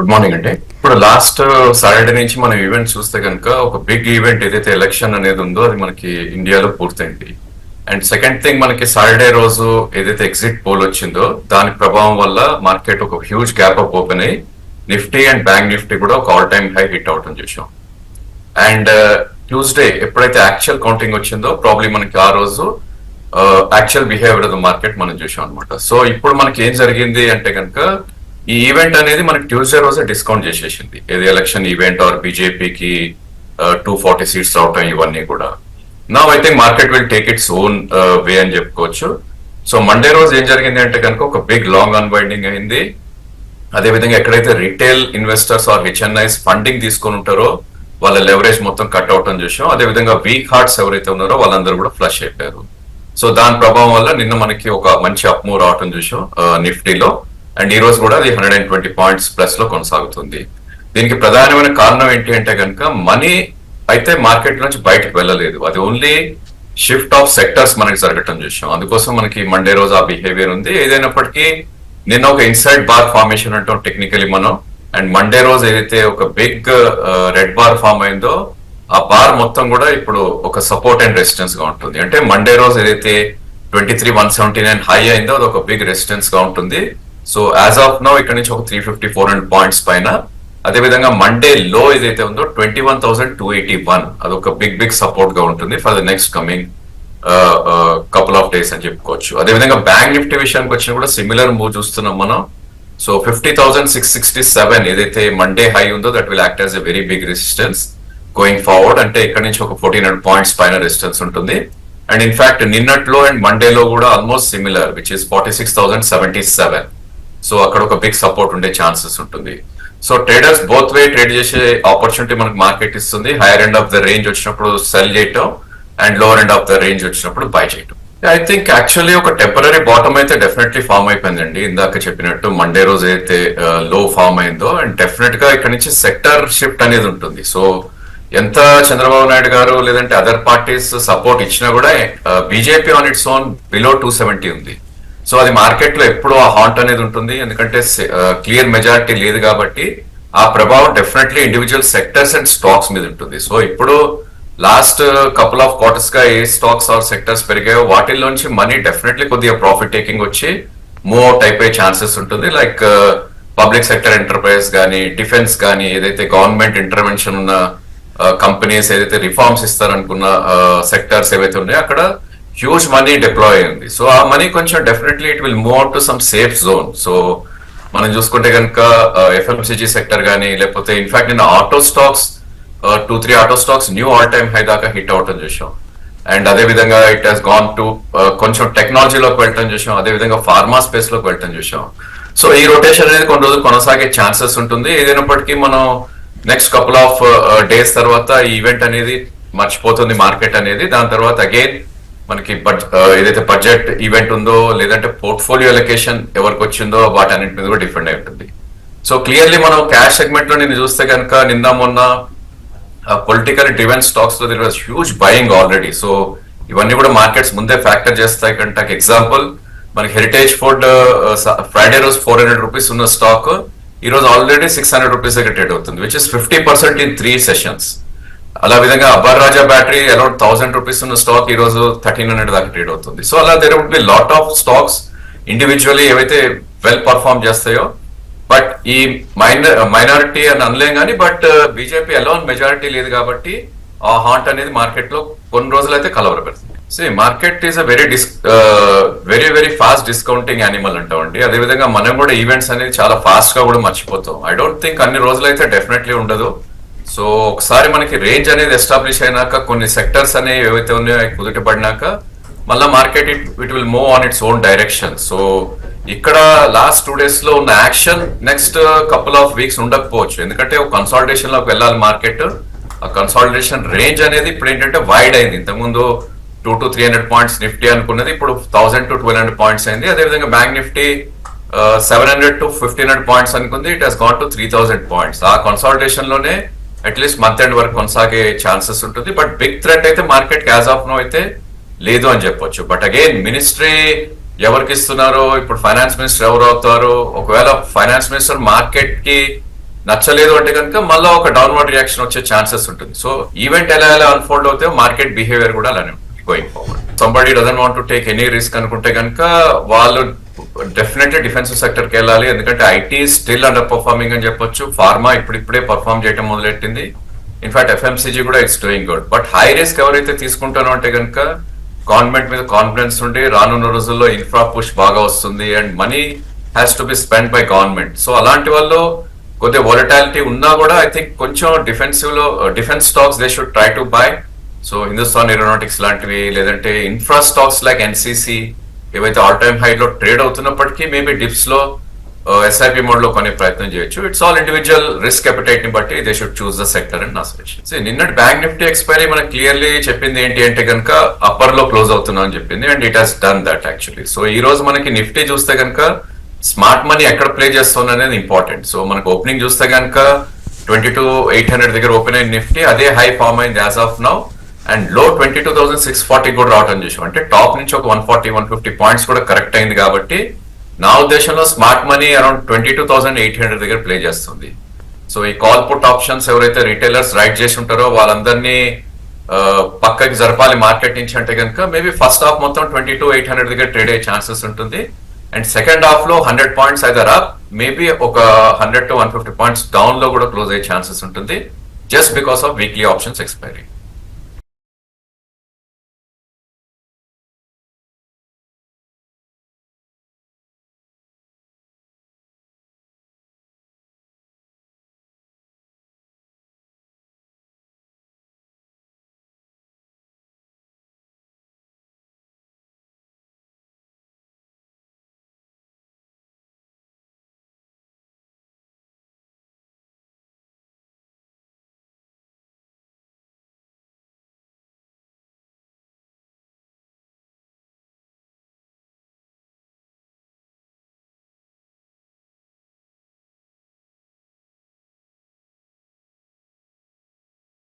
Good morning అండి. ఇప్పుడు last uh, Saturday నుంచి మనం ఈవెంట్ చూస్తే కనుక ఒక బిగ్ ఈవెంట్ ఏదైతే ఎలక్షన్ అనేది ఉందో అది మనకి ఇండియాలో పూర్తయింది. అండ్ సెకండ్ థింగ్ మనకి సాటర్డే రోజు ఏదైతే ఎగ్జిట్ పోల్ వచ్చిందో దాని ప్రభావం వల్ల మార్కెట్ ఒక హ్యూజ్ గ్యాప్ అప్ ఓపెన్ అయ్యి నిఫ్టీ అండ్ బ్యాంక్ నిఫ్టీ కూడా ఒక ఆల్ టైమ్ హై హిట్ అవటం చూసాం అండ్ ట్యూస్డే ఎప్పుడైతే యాక్చువల్ కౌంటింగ్ వచ్చిందో ప్రాబ్లీ మనకి ఆ రోజు actual behaviour of the market మనం చూసాం అనమాట సో ఇప్పుడు మనకి ఏం జరిగింది అంటే కనుక ఈ ఈవెంట్ అనేది మనకి ట్యూస్డే రోజే డిస్కౌంట్ చేసేసింది. ఏది ఎలక్షన్ ఈవెంట్ ఆర్ బీజేపీకి టూ ఫార్టీ సీట్స్ రావటం ఇవన్నీ కూడా. నా I think market will take its own way అని చెప్పుకోవచ్చు. సో మండే రోజు ఏం జరిగింది అంటే కనుక ఒక బిగ్ లాంగ్ అన్వైండింగ్ అయింది. అదేవిధంగా ఎక్కడైతే retail investors or HNIs funding తీసుకొని ఉంటారో వాళ్ళ లెవరేజ్ మొత్తం కట్ అవటం చూసాం. అదేవిధంగా వీక్ హార్ట్స్ ఎవరైతే ఉన్నారో వాళ్ళందరూ కూడా ఫ్లష్ అయిపోయారు. సో దాని ప్రభావం వల్ల నిన్న మనకి ఒక మంచి అప్మూవ్ రావటం చూసాం నిఫ్టీలో అండ్ ఈ రోజు కూడా అది హండ్రెడ్ అండ్ ట్వంటీ పాయింట్స్ ప్లస్లో కొనసాగుతుంది. దీనికి ప్రధానమైన కారణం ఏంటి అంటే కనుక మనీ అయితే మార్కెట్ నుంచి బయటకు వెళ్ళలేదు. అది ఓన్లీ షిఫ్ట్ ఆఫ్ సెక్టర్స్ మనకి జరగటం చూసాం. అందుకోసం మనకి మండే రోజు ఆ బిహేవియర్ ఉంది. ఏదైనప్పటికీ నిన్న ఒక ఇన్సైడ్ బార్ ఫార్మేషన్ అంటాం టెక్నికలీ మనం అండ్ మండే రోజు ఏదైతే ఒక బిగ్ రెడ్ బార్ ఫామ్ అయిందో ఆ బార్ మొత్తం కూడా ఇప్పుడు ఒక సపోర్ట్ అండ్ రెసిస్టెన్స్గా ఉంటుంది. అంటే మండే రోజు ఏదైతే twenty three one seventy nine high అయిందో అది ఒక బిగ్ రెసిస్టెన్స్గా ఉంటుంది. సో యాజ్ ఆఫ్ నో ఇక్కడ నుంచి ఒక three fifty four hundred points పైన. అదేవిధంగా మండే లో ఏదైతే ఉందో twenty one thousand two eighty one అది ఒక బిగ్ బిగ్ సపోర్ట్గా ఉంటుంది for the next coming couple of days అని చెప్పుకోవచ్చు. అదేవిధంగా బ్యాంక్ నిఫ్టీ విషయానికి వచ్చినా కూడా సిమిలర్ మూవ్ చూస్తున్నాం మనం. So fifty thousand six sixty seven ఏదైతే మండే హై ఉందో that will act as a very big resistance going forward అంటే ఇక్కడ నుంచి ఒక ఫోర్టీన్ హండ్రెడ్ పాయింట్స్ పైన రెసిస్టెన్స్ ఉంటుంది. అండ్ ఇన్ఫాక్ట్ నిన్నట్లో అండ్ మండేలో కూడా almost similar which is forty six thousand seventy seven so అక్కడ ఒక బిగ్ సపోర్ట్ ఉండే ఛాన్సెస్ ఉంటుంది. So traders both way trade చేసే ఆపర్చునిటీ మనకు మార్కెట్ ఇస్తుంది. Higher end of the range వచ్చినప్పుడు సెల్ చేయటం and lower end of the range వచ్చినప్పుడు బై చేయటం. ఐ థింక్ యాక్చువల్లీ ఒక టెంపరీ బాటమ్ అయితే డెఫినెట్లీ ఫామ్ అయిపోయిందండి. ఇందాక చెప్పినట్టు మండే రోజు అయితే uh, లో ఫామ్ అయిందో అండ్ డెఫినెట్గా ఇక్కడ నుంచి సెక్టర్ షిఫ్ట్ అనేది ఉంటుంది. సో ఎంత చంద్రబాబు నాయుడు గారు లేదంటే అదర్ పార్టీస్ సపోర్ట్ ఇచ్చినా కూడా BJP on its own below two seventy ఉంది. సో అది మార్కెట్లో ఎప్పుడు ఆ హాంట్ అనేది ఉంటుంది. ఎందుకంటే క్లియర్ మెజారిటీ లేదు కాబట్టి ఆ ప్రభావం definitely individual sectors and stocks మీద ఉంటుంది. సో ఇప్పుడు లాస్ట్ కపుల్ ఆఫ్ క్వార్టర్స్గా ఏ స్టాక్స్ ఆర్ సెక్టర్స్ పెరిగాయో వాటిల్లోంచి మనీ డెఫినెట్లీ కొద్దిగా ప్రాఫిట్ టేకింగ్ వచ్చి మూవ్ అవుట్ అయిపోయే ఛాన్సెస్ ఉంటుంది. లైక్ పబ్లిక్ సెక్టర్ ఎంటర్ప్రైజ్ కానీ డిఫెన్స్ కానీ ఏదైతే గవర్నమెంట్ ఇంటర్వెన్షన్ ఉన్న కంపెనీస్ ఏదైతే రిఫార్మ్స్ ఇస్తారనుకున్న సెక్టర్స్ ఏవైతే ఉన్నాయో అక్కడ హ్యూజ్ మనీ డిప్లాయ్ అయింది. సో ఆ మనీ కొంచెం definitely it will move out to some safe zone so మనం చూసుకుంటే కనుక ఎఫ్ఎంసీజీ సెక్టర్ కానీ లేకపోతే ఇన్ఫాక్ట్ నేను auto stocks two three auto stocks new all time high దాకా హిట్ అవటం చూసాం అండ్ అదే విధంగా ఇట్ హాస్ గాన్ టు కొంచెం టెక్నాలజీలోకి వెళ్ళటం చూసాం అదే విధంగా ఫార్మా స్పేస్లోకి వెళ్ళటం చూసాం సో ఈ రొటేషన్ అనేది కొన్ని రోజులు కొనసాగే ఛాన్సెస్ ఉంటుంది. ఏదైనప్పటికీ మనం నెక్స్ట్ కపుల్ ఆఫ్ డేస్ తర్వాత ఈ ఈవెంట్ అనేది మర్చిపోతుంది మార్కెట్ అనేది. దాని తర్వాత అగైన్ మనకి ఏదైతే బడ్జెట్ ఈవెంట్ ఉందో లేదంటే పోర్ట్ఫోలియో ఎలొకేషన్ ఎవరికి వచ్చిందో వాటి అన్నింటి మీద కూడా డిఫెండ్ అయి ఉంటుంది. సో క్లియర్లీ మనం క్యాష్ సెగ్మెంట్లో నేను చూస్తే కనుక నిన్న మొన్న పొలిటికల్ డ్రివెన్ స్టాక్స్లో there was huge buying already so ఇవన్నీ కూడా మార్కెట్స్ ముందే ఫ్యాక్టర్ చేస్తాయి. కంటే ఎగ్జాంపుల్ మనకి హెరిటేజ్ ఫుడ్ ఫ్రైడే రోజు ఫోర్ హండ్రెడ్ రూపీస్ ఉన్న స్టాక్ ఈ రోజు ఆల్రెడీ సిక్స్ హండ్రెడ్ రూపీస్ దగ్గర ట్రేడ్ అవుతుంది which is fifty percent in three sessions అలా విధంగా అబ్బర్ Raja battery around thousand rupees ఉన్న స్టాక్ ఈ రోజు థర్టీన్ హండ్రెడ్ దాకా ట్రేడ్ అవుతుంది. సో అలా there would be lot of stocks individually ఏవైతే వెల్ పర్ఫార్మ్ చేస్తాయో బట్ ఈ మైనర్ మైనారిటీ uh, అని అనలేం కానీ బట్ బీజేపీ అలోన్ మెజారిటీ లేదు కాబట్టి ఆ హాంట్ అనేది మార్కెట్లో కొన్ని రోజులు అయితే కలవర C market is a very dis very very fast discounting animal అంటామండి. అదేవిధంగా మనం కూడా ఈవెంట్స్ అనేది చాలా ఫాస్ట్గా కూడా మర్చిపోతాం. ఐ డోంట్ థింక్ అన్ని రోజులు అయితే డెఫినెట్లీ ఉండదు. సో ఒకసారి మనకి రేంజ్ అనేది ఎస్టాబ్లిష్ అయినాక కొన్ని సెక్టర్స్ అనేవి ఏవైతే ఉన్నాయో అవి కుదుట పడినాక మళ్ళీ market it it will move on its own direction so ఇక్కడ లాస్ట్ టూ డేస్లో ఉన్న action next couple of weeks ఉండకపోవచ్చు. ఎందుకంటే ఒక కన్సాల్టేషన్లోకి వెళ్ళాలి మార్కెట్ ఆ కన్సాలిడేషన్ రేంజ్ అనేది ఇప్పుడు ఏంటంటే వైడ్ అయింది. ఇంతకుముందు two to three hundred points Nifty అనుకున్నది ఇప్పుడు thousand to twelve hundred points అయింది. అదేవిధంగా bank Nifty seven hundred to fifteen hundred points అనుకుంది. It has gone to three thousand points ఆ కన్సాలిడేషన్లోనే అట్లీస్ట్ మంత్ ఎండ్ వరకు కొనసాగే ఛాన్సెస్ ఉంటుంది. బట్ బిగ్ థ్రెట్ అయితే మార్కెట్ క్యాజ్ ఆఫ్ నో అయితే లేదు అని చెప్పొచ్చు. బట్ అగైన్ మినిస్ట్రీ ఎవరికి ఇస్తున్నారో ఇప్పుడు ఫైనాన్స్ మినిస్టర్ ఎవరు అవుతారు ఒకవేళ ఫైనాన్స్ మినిస్టర్ మార్కెట్కి నచ్చలేదు అంటే కనుక మళ్ళీ ఒక డౌన్వర్డ్ రియాక్షన్ వచ్చే ఛాన్సెస్ ఉంటుంది. సో ఈవెంట్ ఎలా ఎలా అన్ఫోల్డ్ అవుతే మార్కెట్ బిహేవియర్ కూడా అలానే going forward somebody doesn't want to take any risk అనుకుంటే కనుక వాళ్ళు డెఫినెట్లీ డిఫెన్స్ సెక్టర్కి వెళ్ళాలి ఎందుకంటే ఐటీ స్టిల్ అండర్ పర్ఫార్మింగ్ అని చెప్పొచ్చు. ఫార్మా ఇప్పుడిప్పుడే పర్ఫార్మ్ చేయడం మొదలెట్టింది. ఇన్ఫాక్ట్ ఎఫ్ఎంసీజీ కూడా it's doing good but high risk ఎవరైతే తీసుకుంటానో అంటే కనుక గవర్నమెంట్ మీద కాన్ఫిడెన్స్ ఉండి రానున్న రోజుల్లో ఇన్ఫ్రా పుష్ బాగా వస్తుంది and money has to be spend by government so అలాంటి వాళ్ళు కొద్దిగా వాలటాలిటీ ఉన్నా కూడా ఐ థింక్ కొంచెం డిఫెన్సివ్లో defence stocks they should try to buy so Hindustan aeronautics లాంటివి లేదంటే ఇన్ఫ్రా స్టాక్స్ లైక్ ఎన్సీసీ ఏవైతే ఆల్ టైమ్ హై లో ట్రేడ్ అవుతున్నప్పటికీ మేబీ డిప్స్లో uh, ఎస్ఐపి మోడ్లో కొనే ప్రయత్నం చేయొచ్చు. ఇట్స్ ఆల్ ఇండివిజువల్ రిస్క్ అపిటైట్ని బట్టి they should choose the sector and నా సజెషన్ నిన్నటి బ్యాంక్ నిఫ్టీ ఎక్స్పైరీ మనకు క్లియర్లీ చెప్పింది ఏంటి అంటే కనుక అప్పర్లో క్లోజ్ అవుతున్నాం అని చెప్పింది and it has done that actually so ఈ రోజు మనకి నిఫ్టీ చూస్తే కనుక స్మార్ట్ మనీ ఎక్కడ ప్లే చేస్తుంది అనేది ఇంపార్టెంట్ సో మనకు ఓపెనింగ్ చూస్తే కనుక ట్వంటీ టూ ఎయిట్ హండ్రెడ్ దగ్గర ఓపెన్ అయిన నిఫ్టీ అదే హై ఫార్మ్ అయింది as of now అండ్లో twenty two thousand six forty కూడా రావడం చూసాం. అంటే టాప్ నుంచి ఒక one forty one fifty points కూడా కరెక్ట్ అయింది కాబట్టి నా ఉద్దేశంలో smart money around twenty two thousand eight hundred దగ్గర ప్లే చేస్తుంది. సో ఈ కాల్ పుట్ ఆప్షన్స్ ఎవరైతే రిటైలర్స్ రైట్ చేసి ఉంటారో వాళ్ళందరినీ పక్కకి జరపాలి మార్కెట్ నుంచి అంటే కనుక మేబీ ఫస్ట్ హాఫ్ మొత్తం ట్వంటీ టూ ఎయిట్ హండ్రెడ్ దగ్గర ట్రేడ్ అయ్యే ఛాన్సెస్ ఉంటుంది. అండ్ సెకండ్ హాఫ్లో hundred points either up maybe ఒక hundred to one fifty points డౌన్లో కూడా క్లోజ్ అయ్యే ఛాన్సెస్ ఉంటుంది. Just because of weekly options expiry.